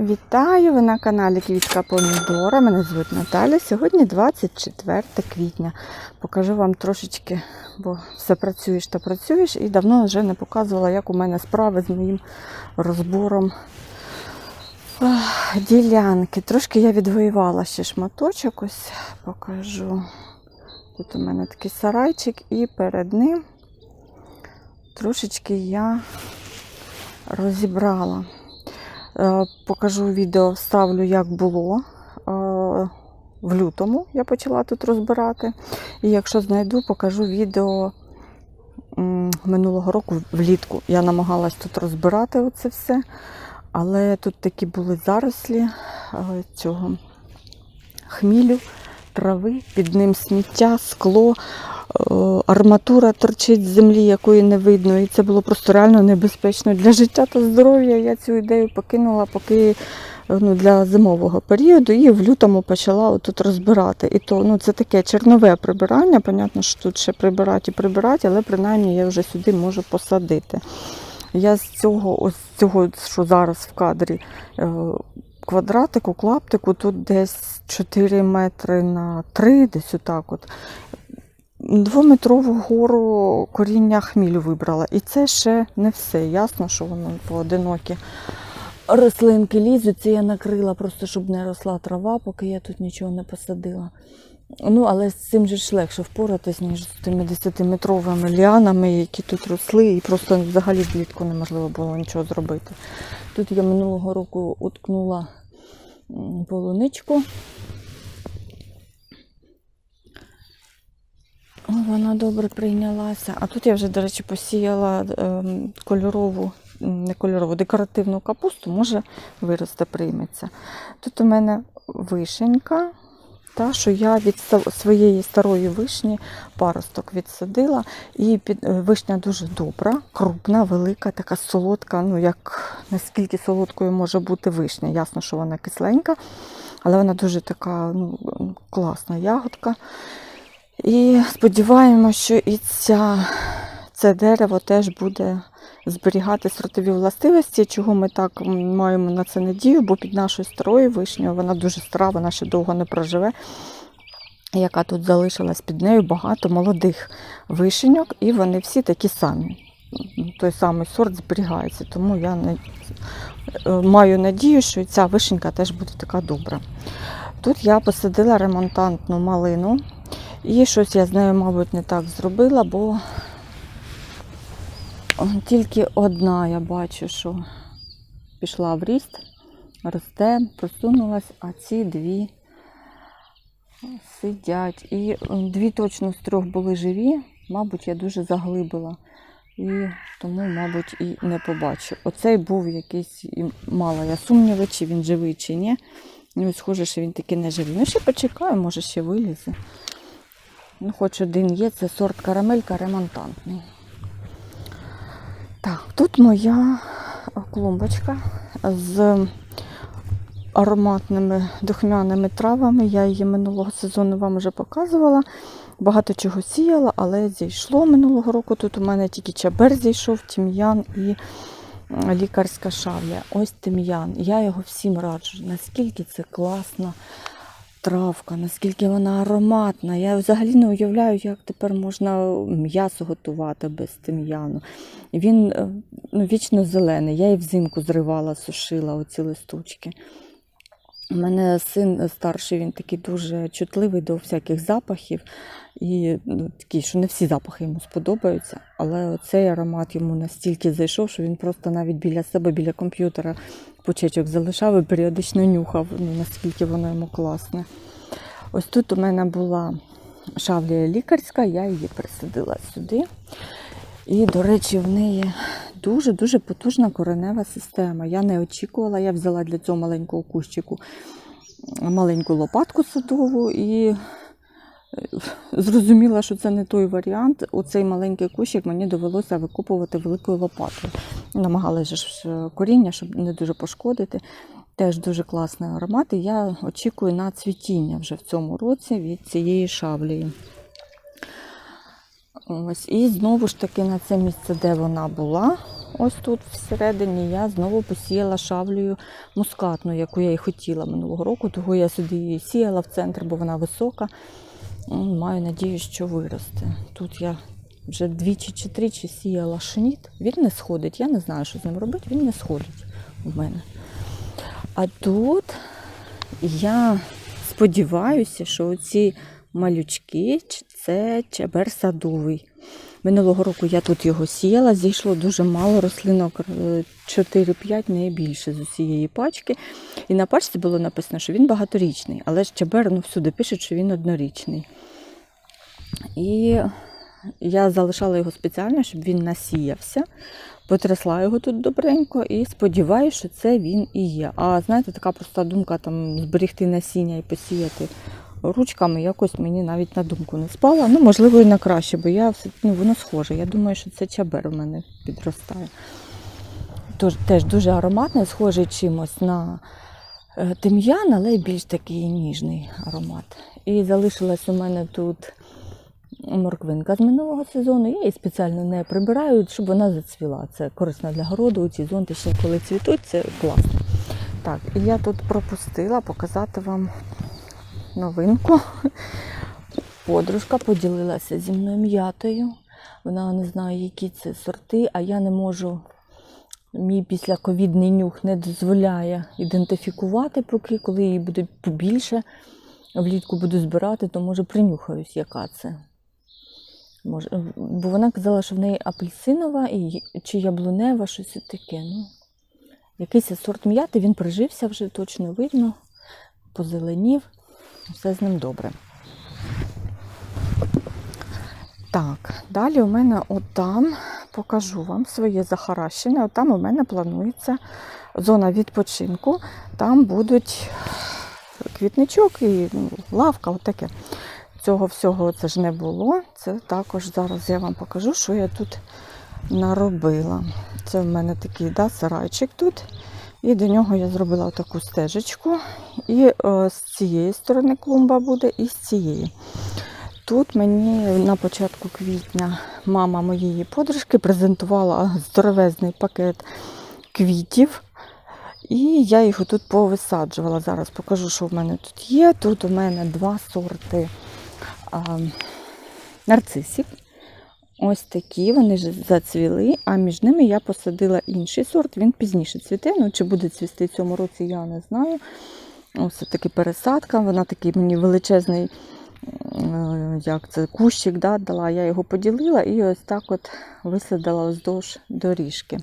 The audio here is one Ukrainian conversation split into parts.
Вітаю! Ви на каналі Квітка Помідора. Мене звуть Наталя. Сьогодні 24 квітня. Покажу вам трошечки, бо все працюєш та працюєш, і давно вже не показувала, як у мене справи з моїм розбором ділянки. Трошки я відвоювала ще шматочок, ось покажу. Тут у мене такий сарайчик, і перед ним трошечки я розібрала. Е, Покажу відео, вставлю, як було. Е, В лютому я почала тут розбирати. І якщо знайду, покажу відео минулого року влітку. Я намагалась тут розбирати оце все. Але тут такі були зарослі е, цього хмілю, трави, під ним сміття, скло, арматура торчить з землі, якої не видно. І це було просто реально небезпечно для життя та здоров'я. Я цю ідею покинула, поки е, ну, для зимового періоду, і в лютому почала тут розбирати. І то ну, це таке чернове прибирання. Понятно, що тут ще прибирати і прибирати, але принаймні я вже сюди можу посадити. Я з цього, ось цього, що зараз в кадрі, е, квадратику, клаптику, тут десь 4 метри на 3, десь отак от. Двометрову гору коріння хмілю вибрала. І це ще не все. Ясно, що воно поодинокі рослинки лізуть. Це я накрила просто, щоб не росла трава, поки я тут нічого не посадила. Ну, але з цим же ж легше впоратись, ніж з тими 10-метровими ліанами, які тут росли, і просто взагалі влітку неможливо було нічого зробити. Тут я минулого року уткнула полуничку. Вона добре прийнялася. А тут я вже, до речі, посіяла ем, кольорову, не кольорову, декоративну капусту, може виросте, прийметься. Тут у мене вишенька, та, що я від своєї старої вишні паросток відсадила. І під, е, вишня дуже добра, крупна, велика, така солодка. Ну, як наскільки солодкою може бути вишня. Ясно, що вона кисленька, але вона дуже така ну, класна ягодка. І сподіваємося, що і ця, це дерево теж буде зберігати сортові властивості, чого ми так маємо на це надію, бо під нашою старою вишнею вона дуже стара, вона ще довго не проживе. Яка тут залишилась під нею багато молодих вишеньок, і вони всі такі самі. Той самий сорт зберігається, тому я не, е, маю надію, що ця вишенька теж буде така добра. Тут я посадила ремонтантну малину. І щось я з нею, мабуть, не так зробила, бо тільки одна я бачу, що пішла в ріст, росте, просунулась, а ці дві сидять. І дві точно з трьох були живі, мабуть, я дуже заглибила. І тому, мабуть, і не побачу. Оцей був якийсь, і мала я сумніви, чи він живий, чи ні. Ну, схоже, що він таки не живий. Ну, ще почекаю, може ще вилізе. Ну, хоч один є, це сорт карамелька ремонтантний. Так, тут моя клумбочка з ароматними духмяними травами. Я її минулого сезону вам вже показувала. Багато чого сіяла, але зійшло минулого року. Тут у мене тільки чабер зійшов, тім'ян і лікарська шавля. Ось тим'ян. Я його всім раджу. Наскільки це класна травка, наскільки вона ароматна. Я взагалі не уявляю, як тепер можна м'ясо готувати без тим'яну. Він е, ну, вічно зелений. Я і взимку зривала, сушила оці листочки. У мене син старший, він такий дуже чутливий до всяких запахів. І ну, такий, що не всі запахи йому сподобаються, але цей аромат йому настільки зайшов, що він просто навіть біля себе, біля комп'ютера почечок залишав і періодично нюхав, ну, наскільки воно йому класне. Ось тут у мене була шавлія лікарська, я її присадила сюди. І, до речі, в неї дуже-дуже потужна коренева система. Я не очікувала, я взяла для цього маленького кущику маленьку лопатку садову і е, зрозуміла, що це не той варіант. Оцей маленький кущик мені довелося викопувати великою лопатою. Намагалася ж е, коріння, щоб не дуже пошкодити. Теж дуже класний аромат. І я очікую на цвітіння вже в цьому році від цієї шавлії. Ось, і знову ж таки на це місце, де вона була, ось тут всередині я знову посіяла шавлею мускатну, яку я і хотіла минулого року. Того я сюди її сіяла в центр, бо вона висока. Маю надію, що виросте. Тут я вже двічі чи тричі сіяла шніт. Він не сходить. Я не знаю, що з ним робити. Він не сходить у мене. А тут я сподіваюся, що ці малючки це чебер садовий. Минулого року я тут його сіяла, зійшло дуже мало рослинок, е, 4-5, не більше з усієї пачки. І на пачці було написано, що він багаторічний, але ж чебер ну, всюди пишуть, що він однорічний. І я залишала його спеціально, щоб він насіявся. Потрясла його тут добренько і сподіваюся, що це він і є. А знаєте, така проста думка там зберігти насіння і посіяти ручками якось мені навіть на думку не спала. Ну, можливо, і на краще, бо я все ну, воно схоже. Я думаю, що це чабер в мене підростає. Тож теж дуже ароматний, схожий чимось на е, тим'ян, але більш такий ніжний аромат. І залишилась у мене тут морквинка з минулого сезону. Я її спеціально не прибираю, щоб вона зацвіла. Це корисно для городу. Ці зонти ще коли цвітуть, це класно. Так, і я тут пропустила показати вам новинку. Подружка поділилася зі мною м'ятою. Вона не знає, які це сорти, а я не можу. Мій післяковідний нюх не дозволяє ідентифікувати поки, коли її буде побільше. Влітку буду збирати, то може принюхаюсь, яка це. Може, бо вона казала, що в неї апельсинова і, чи яблунева, щось таке. Ну, якийсь сорт м'яти, він прижився вже точно видно, позеленів, все з ним добре. Так, далі у мене отам, покажу вам своє захаращення. Отам у мене планується зона відпочинку. Там будуть квітничок і ну, лавка, отаке. Цього всього це ж не було. Це також зараз я вам покажу, що я тут наробила. Це в мене такий да, сарайчик тут. І до нього я зробила таку стежечку. І е, з цієї сторони клумба буде, і з цієї. Тут мені на початку квітня мама моєї подружки презентувала здоровезний пакет квітів. І я їх тут повисаджувала. Зараз покажу, що в мене тут є. Тут у мене два сорти нарцисів. Ось такі, вони ж зацвіли, а між ними я посадила інший сорт, він пізніше цвіте. Ну, чи буде цвісти цьому році, я не знаю. Ось таки пересадка, вона такий мені величезний е, як це, кущик да, дала, я його поділила і ось так от висадила вздовж доріжки.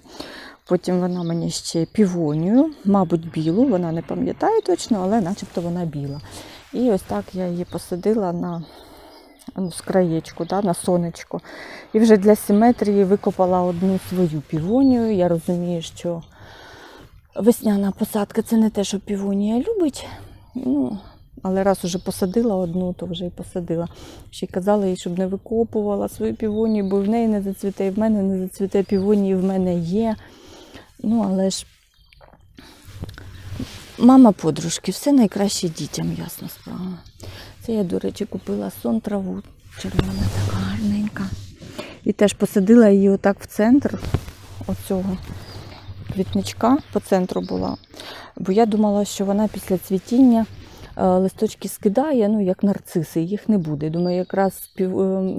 Потім вона мені ще півонію, мабуть, білу, вона не пам'ятає точно, але начебто вона біла. І ось так я її посадила на ну, з краєчку, да, на сонечко. І вже для симетрії викопала одну свою півонію. Я розумію, що весняна посадка це не те, що півонія любить. Ну, але раз уже посадила одну, то вже і посадила. Ще й казала їй, щоб не викопувала свою півонію, бо в неї не зацвіте, і в мене не зацвіте півонії, в мене є. Ну, але ж мама подружки, все найкраще дітям, ясна справа. Це я, до речі, купила сон траву. Червона така гарненька. І теж посадила її отак в центр оцього квітничка по центру була. Бо я думала, що вона після цвітіння е, листочки скидає, ну як нарциси, їх не буде. Думаю, якраз е,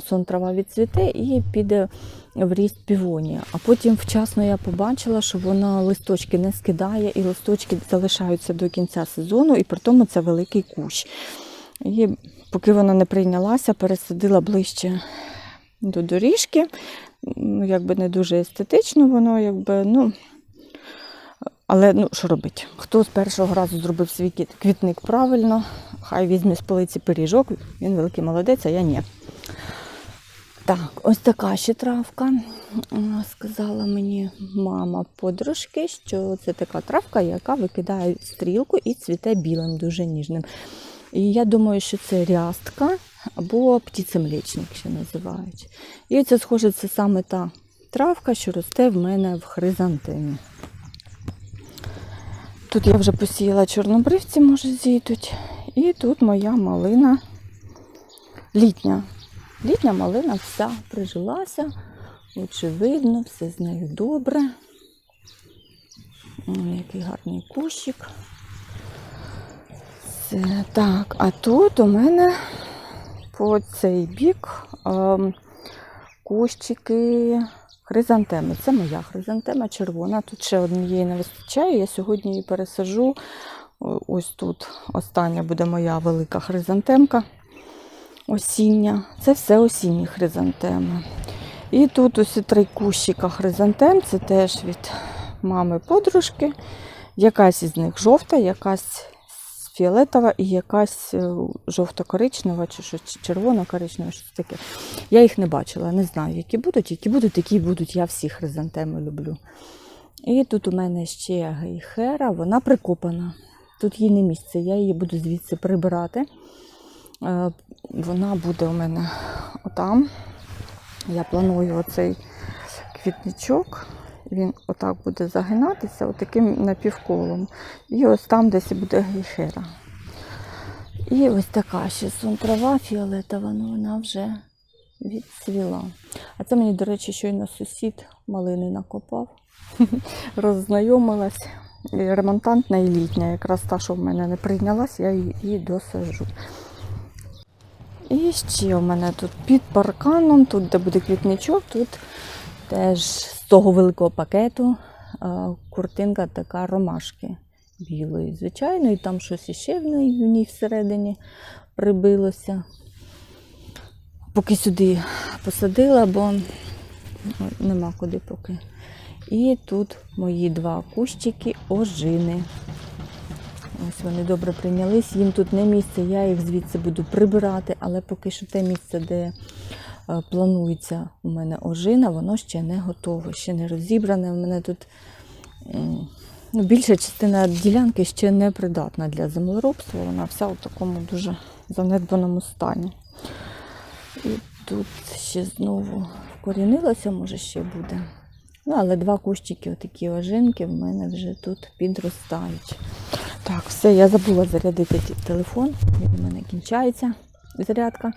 сон трава відцвіте і піде в ріст півонія. А потім вчасно я побачила, що вона листочки не скидає, і листочки залишаються до кінця сезону, і при тому це великий кущ. І поки вона не прийнялася, пересадила ближче до доріжки. Ну, якби не дуже естетично, воно якби, ну. Але ну, що робити? Хто з першого разу зробив свій квітник правильно, хай візьме з полиці пиріжок, він великий молодець, а я ні. Так, ось така ще травка. Сказала мені мама подружки, що це така травка, яка викидає стрілку і цвіте білим, дуже ніжним. І я думаю, що це рястка або птицемлечник ще називають. І це схоже, це саме та травка, що росте в мене в хризантемі. Тут я вже посіяла чорнобривці, може, зійдуть. І тут моя малина літня. Літня малина вся прижилася. Лучше видно, все з нею добре. О, який гарний кущик. Це, так, а тут у мене по цей бік ем, кущики хризантеми. Це моя хризантема червона. Тут ще однієї не вистачає. Я сьогодні її пересажу. Ось тут остання буде моя велика хризантемка осіння. Це все осінні хризантеми. І тут ось три кущика хризантем. Це теж від мами подружки. Якась із них жовта, якась фіолетова і якась е, жовто-коричнева, чи щось червоно-коричнева, щось таке. Я їх не бачила, не знаю, які будуть, які будуть, такі будуть. Я всі хризантеми люблю. І тут у мене ще гейхера, вона прикопана. Тут їй не місце, я її буду звідси прибирати. Е, Вона буде у мене отам. Я планую оцей квітничок. Він отак буде загинатися, отаким напівколом. І ось там десь буде гейхера. І ось така ще сон трава фіолетова, ну вона вже відцвіла. А це мені, до речі, щойно сусід малини накопав. Роззнайомилась. Ремонтантна і літня, якраз та, що в мене не прийнялась, я її досажу. І ще у мене тут під парканом, тут, де буде квітничок, тут теж з того великого пакету куртинка така ромашки білої, звичайно, і там щось іще в ній, всередині прибилося. Поки сюди посадила, бо ну, нема куди поки. І тут мої два кущики ожини. Ось вони добре прийнялись. Їм тут не місце, я їх звідси буду прибирати, але поки що те місце, де планується у мене ожина, воно ще не готове, ще не розібране. У мене тут ну, більша частина ділянки ще не придатна для землеробства. Вона вся у такому дуже занедбаному стані. І тут ще знову вкорінилося, може ще буде. Ну, але два кущики, отакі ожинки, в мене вже тут підростають. Так, все, я забула зарядити телефон. Він у мене кінчається зарядка.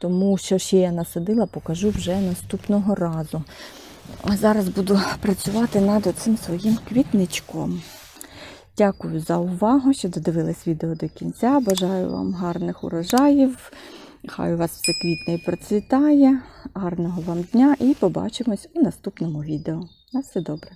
Тому що ще я насадила, покажу вже наступного разу. Зараз буду працювати над цим своїм квітничком. Дякую за увагу, що додивились відео до кінця. Бажаю вам гарних урожаїв. Хай у вас все квітне і процвітає. Гарного вам дня і побачимось у наступному відео. На все добре.